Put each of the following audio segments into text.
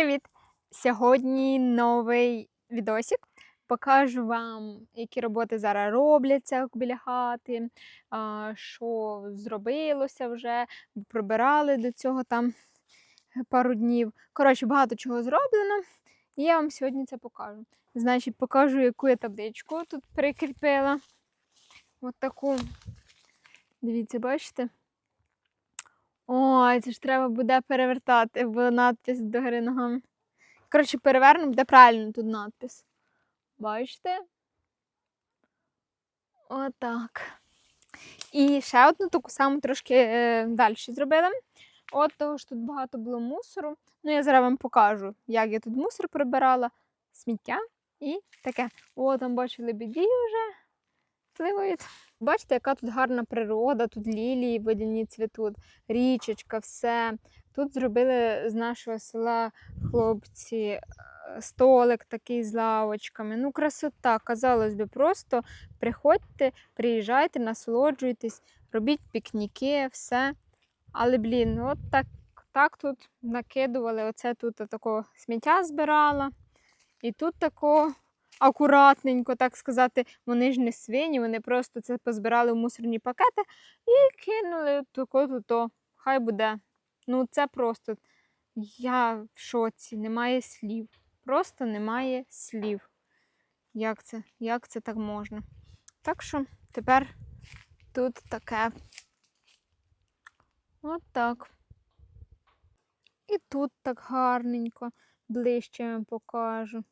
Привіт! Сьогодні новий відосик. Покажу вам, які роботи зараз робляться біля хати, що зробилося вже, прибирали до цього там пару днів. Коротше, багато чого зроблено. І я вам сьогодні це покажу. Значить, покажу, яку я табличку тут прикріпила. От таку. Дивіться, бачите? Ой, це ж треба буде перевертати, бо надпис догори ногами. Коротше, перевернемо, буде правильно тут надпис. Бачите? Отак. І ще одну таку саму трошки е, далі зробила. От того ж тут багато було мусору. Ну, я зараз вам покажу, як я тут мусор прибирала, сміття і таке. О, там бачу лебеді вже пливають. Бачите, яка тут гарна природа, тут лілії водяні цвітуть, річечка, все. Тут зробили з нашого села хлопці е, столик такий з лавочками. Ну, красота, казалось би, просто приходьте, приїжджайте, насолоджуйтесь, робіть пікніки, все. Але, блін, от так, так тут накидували. Оце тут такого сміття збирала. І тут такого акуратненько, так сказати, вони ж не свині, вони просто це позбирали в мусорні пакети і кинули тако то Хай буде. Ну, це просто я в шоці, немає слів. Просто немає слів. Як це як це так можна? Так що тепер тут таке. От так. І тут так гарненько, ближче вам покажу.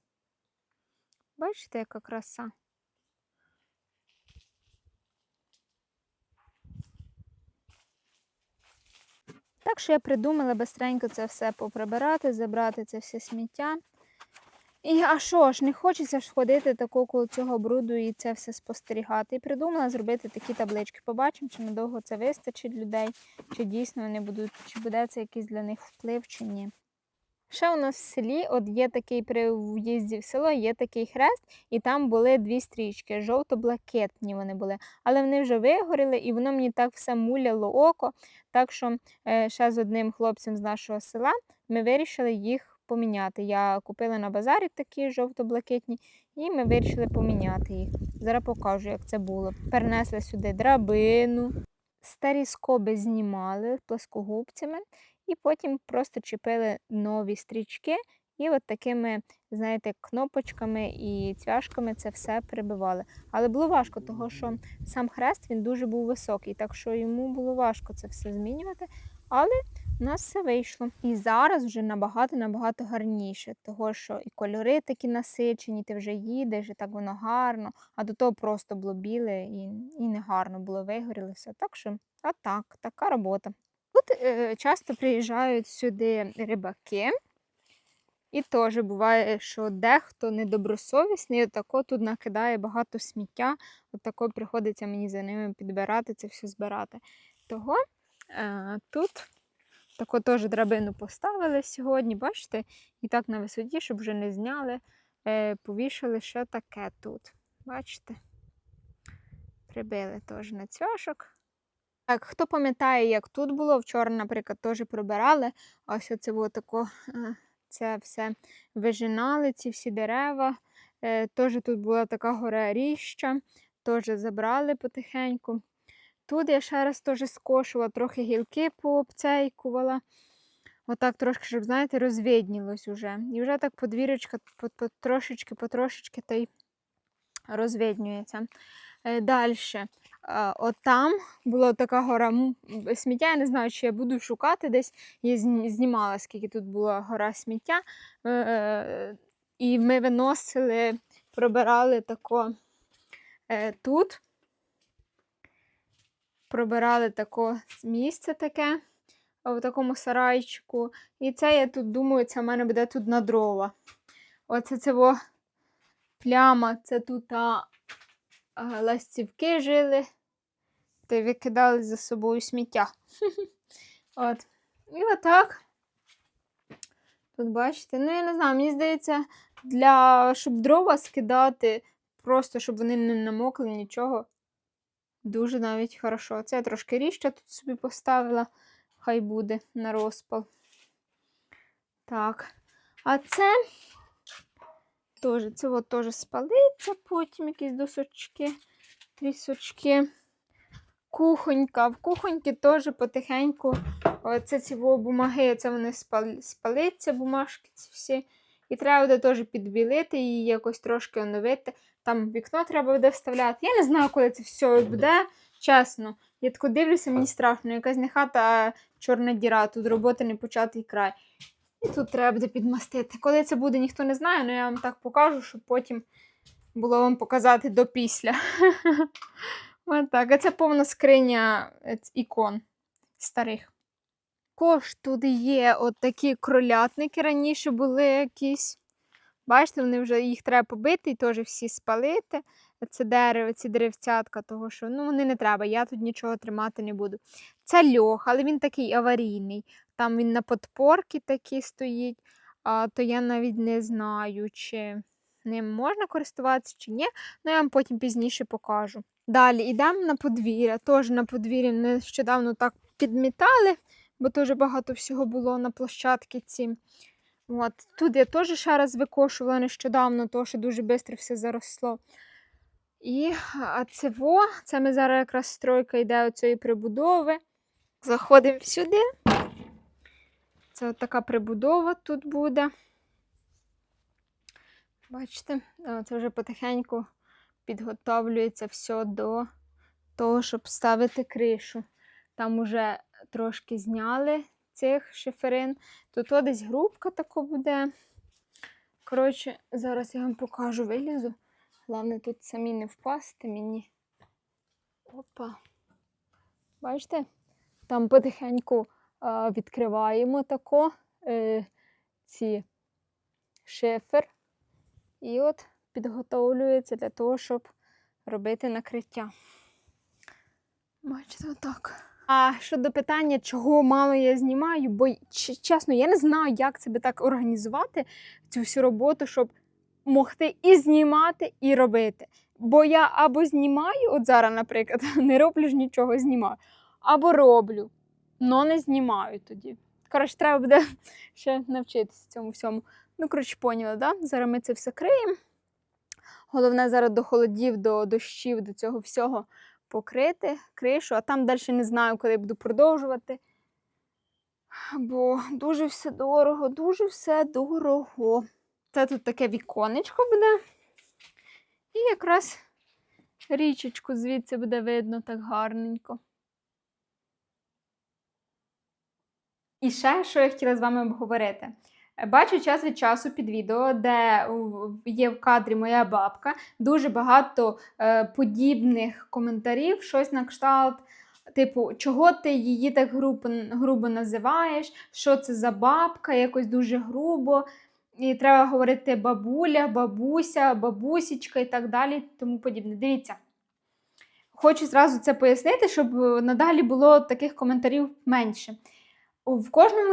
Бачите, яка краса? Так що я придумала бистренько це все поприбирати, забрати це все сміття. І а що ж, не хочеться ж ходити тако коло цього бруду і це все спостерігати. І придумала зробити такі таблички. Побачимо, чи надовго це вистачить людей, чи дійсно вони будуть, чи буде це якийсь для них вплив, чи ні. Ще у нас в селі от є такий при в'їзді в село, є такий хрест, і там були дві стрічки, жовто-блакитні вони були. Але вони вже вигоріли, і воно мені так все муляло око. Так що е, ще з одним хлопцем з нашого села ми вирішили їх поміняти. Я купила на базарі такі жовто-блакитні, і ми вирішили поміняти їх. Зараз покажу, як це було. Перенесли сюди драбину, старі скоби знімали плоскогубцями. І потім просто чіпили нові стрічки і от такими, знаєте, кнопочками і цвяшками це все прибивали. Але було важко, тому що сам хрест він дуже був високий, так що йому було важко це все змінювати. Але у нас все вийшло. І зараз вже набагато-набагато гарніше, того що і кольори такі насичені, ти вже їдеш, і так воно гарно, а до того просто було біле і і не гарно було вигоріло все. Так що, а так, така робота. Е, часто приїжджають сюди рибаки, і теж буває, що дехто недобросовісний, отако тут накидає багато сміття, отако приходиться мені за ними підбирати, це все збирати. Того е, тут тако теж драбину поставили сьогодні, бачите, і так на висоті, щоб вже не зняли, е, повішали ще таке тут. Бачите? Прибили теж на цвяшок. Так, хто пам'ятає, як тут було, вчора, наприклад, теж прибирали. Ось це було тако, е, це все вижинали, ці всі дерева. Е, теж тут була така гора ріща, теж забрали потихеньку. Тут я ще раз теж скошувала, трохи гілки пообцейкувала. Отак трошки, щоб, знаєте, розвіднілось уже. І вже так подвірочка потрошечки, потрошечки та й розвіднюється. Е, Далі. От там була така гора сміття. Я не знаю, чи я буду шукати десь. Я знімала, скільки тут була гора сміття. Е, е, і ми виносили, пробирали тако тут. Пробирали тако місце таке в такому сарайчику. І це я тут думаю, це в мене буде тут на дрова. Оце це пляма, це тут а, ластівки жили та викидали за собою сміття. От. І отак. Тут бачите, ну я не знаю, мені здається, для щоб дрова скидати, просто щоб вони не намокли нічого. Дуже навіть хорошо. Це я трошки ріжча тут собі поставила, хай буде на розпал. Так. А це теж, це от теж спалиться, потім якісь досочки, трісочки. Кухонька. В кухоньки теж потихеньку. Оце ці бумаги, це вони спалиться, бумажки ці всі. І треба буде теж підбілити її, якось трошки оновити. Там вікно треба буде вставляти. Я не знаю, коли це все буде. Чесно. Я тако дивлюся, мені страшно. Якась не хата, а чорна діра, тут роботи не початий край. І тут треба буде підмастити. Коли це буде, ніхто не знає, але я вам так покажу, щоб потім було вам показати до після. Ось так. А це повна скриня е, ікон старих. Також тут є от такі кролятники раніше були якісь. Бачите, вони вже їх треба побити і теж всі спалити. Це дерево, ці деревцятка, того що ну вони не треба, я тут нічого тримати не буду. Це льох, але він такий аварійний. Там він на подпорці такий стоїть, а, то я навіть не знаю, чи ним можна користуватися чи ні. Ну, я вам потім пізніше покажу. Далі йдемо на подвір'я. Теж на подвір'ї нещодавно так підмітали, бо теж багато всього було на площадці ці. От. Тут я теж ще раз викошувала нещодавно, тому що дуже швидко все заросло. І це во, це ми зараз якраз стройка йде оцієї прибудови. Заходимо сюди. Це така прибудова тут буде. Бачите, це вже потихеньку підготовлюється все до того, щоб ставити кришу. Там уже трошки зняли цих шиферин. Тут о десь грубка така буде. Коротше, зараз я вам покажу, вилізу. Головне тут самі не впасти мені. Опа. Бачите? Там потихеньку а, відкриваємо тако е, ці шифер. І от підготовлюється для того, щоб робити накриття. Бачите, отак. А щодо питання, чого мало я знімаю, бо чесно, я не знаю, як себе так організувати, цю всю роботу, щоб могти і знімати, і робити. Бо я або знімаю, от зараз, наприклад, не роблю ж нічого, знімаю, або роблю, але не знімаю тоді. Коротше, треба буде ще навчитися цьому всьому. Ну, коротше, поняли, да? Зараз ми це все криємо. Головне зараз до холодів, до дощів, до цього всього покрити кришу, а там далі не знаю, коли буду продовжувати. Бо дуже все дорого, дуже все дорого. Це тут таке віконечко буде. І якраз річечку звідси буде видно так гарненько. І ще, що я хотіла з вами обговорити. Бачу час від часу під відео, де є в кадрі моя бабка, дуже багато е, подібних коментарів, щось на кшталт. Типу, чого ти її так грубо, грубо називаєш? Що це за бабка? Якось дуже грубо. І треба говорити бабуля, бабуся, бабусічка і так далі, тому подібне. Дивіться. Хочу зразу це пояснити, щоб надалі було таких коментарів менше. В кожному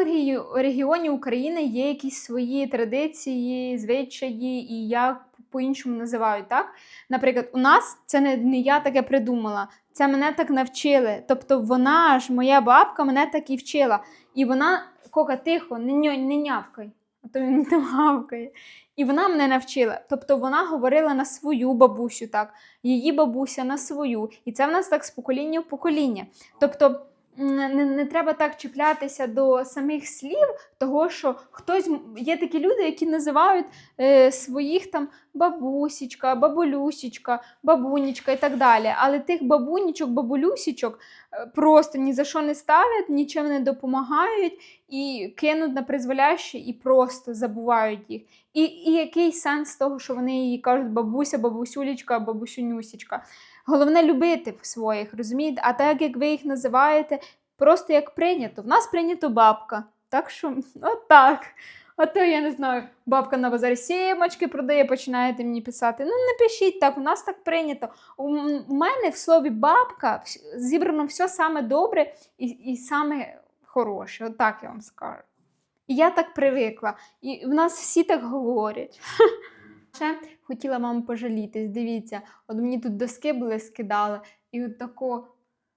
регіоні України є якісь свої традиції, звичаї і як по-іншому називають, так? Наприклад, у нас це не, не я таке придумала, це мене так навчили. Тобто вона ж, моя бабка, мене так і вчила. І вона, кока, тихо, не, не нявкай, а то він там гавкає. І вона мене навчила. Тобто вона говорила на свою бабусю, так, її бабуся на свою. І це в нас так з покоління в покоління. Тобто не, не треба так чіплятися до самих слів, того що хтось є такі люди, які називають е, своїх там бабусічка, бабулюсічка, бабунічка і так далі. Але тих бабунічок, бабулюсічок е, просто ні за що не ставлять, нічим не допомагають і кинуть на призволяще і просто забувають їх. І, і який сенс того, що вони їй кажуть бабуся, бабусюлічка, бабусюнюсічка. Головне любити своїх, розумієте? А так як ви їх називаєте, просто як прийнято. В нас прийнято бабка. Так що, отак. А то я не знаю, бабка на базарі сімочки продає, починаєте мені писати. Ну, не пишіть так, у нас так прийнято. У мене в слові бабка зібрано все саме добре і, і саме хороше. Отак я вам скажу. І я так привикла. І в нас всі так говорять. Ще хотіла вам пожалітись. Дивіться, от мені тут доски були скидали, і от тако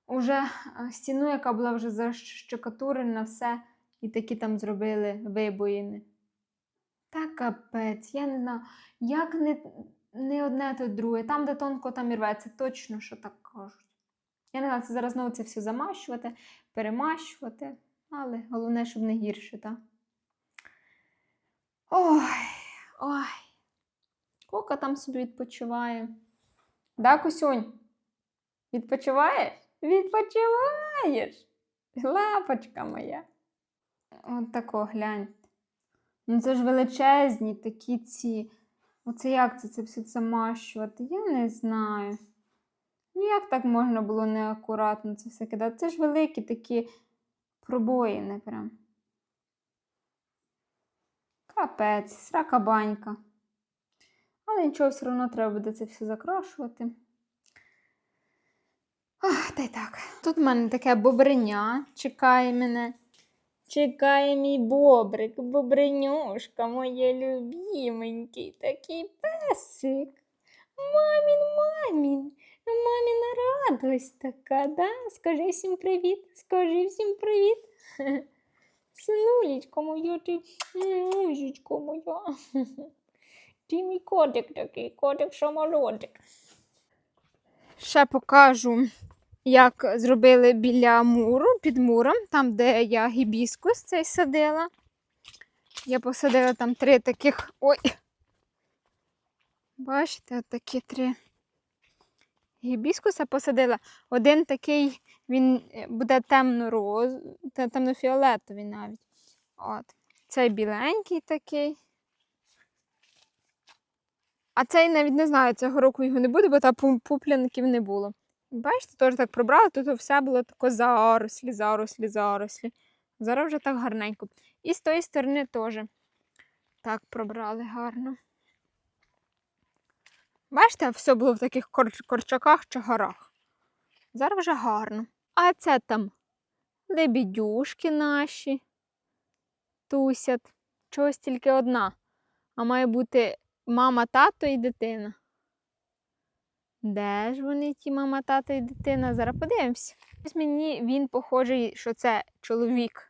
уже е, стіну, яка була вже защекатурена, все, і такі там зробили вибоїни. Та капець, я не знаю, як не, не одне, то друге. Там, де тонко, там і рветься, точно, що так кажуть. Я не знаю, це зараз знову це все замащувати, перемащувати, але головне, щоб не гірше, так? Ой, ой. Кока там собі відпочиває. Да, Кусюнь? Відпочиваєш? Відпочиваєш. Лапочка моя. От тако глянь. Ну це ж величезні такі ці. Оце як це, це все замащувати? Я не знаю. Ну як так можна було неакуратно це все кидати? Це ж великі такі пробоїни прям. Капець, срака банька. Але нічого, все одно треба буде це все закрашувати. Ах, та й так. Тут в мене таке бобриня чекає мене. Чекає мій бобрик, бобринюшка, моє любіменький, такий песик. Мамін, мамін, маміна радость така, да? Скажи всім привіт, скажи всім привіт. Синулечко моє, ти мужечко моя. Ти мій котик такий, котик самолотик. Ще покажу, як зробили біля муру, під муром, там, де я гібіскус цей садила. Я посадила там три таких. Ой. Бачите, от такі три гібіскуса посадила. Один такий, він е, буде темно-роз, темно-фіолетовий навіть. От. Цей біленький такий. А цей навіть не знаю, цього року його не буде, бо там пу- пуплянків не було. Бачите, теж так пробрала, тут все було тако зарослі, зарослі, зарослі. Зараз вже так гарненько. І з тої сторони теж так пробрали гарно. Бачите, все було в таких кор- корчаках чи горах. Зараз вже гарно. А це там лебідюшки наші тусять. Чогось тільки одна. А має бути мама, тато і дитина. Де ж вони, ті мама, тато і дитина? Зараз подивимось. Ось мені він похожий, що це чоловік.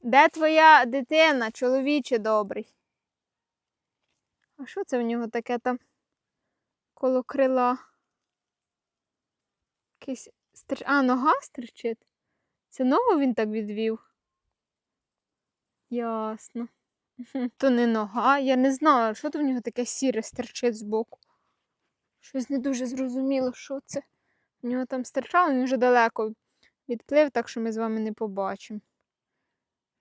Де твоя дитина, чоловіче добрий? А що це в нього таке там коло крила? Якийсь стр... А, нога стерчить? Це ногу він так відвів? Ясно. То не нога, я не знаю, що то в нього таке сіре стерчить збоку. Щось не дуже зрозуміло, що це. В нього там стирчало, він вже далеко відплив, так що ми з вами не побачимо.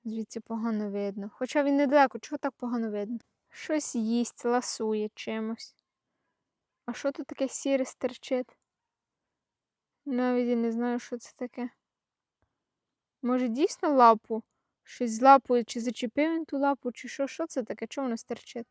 Звідси погано видно. Хоча він недалеко, чого так погано видно? Щось їсть, ласує чимось. А що тут таке сіре стерчить? Навіть і не знаю, що це таке. Може, дійсно лапу? Щось з лапою, чи зачепив він ту лапу, чи що? Що це таке? Чому воно стерчить?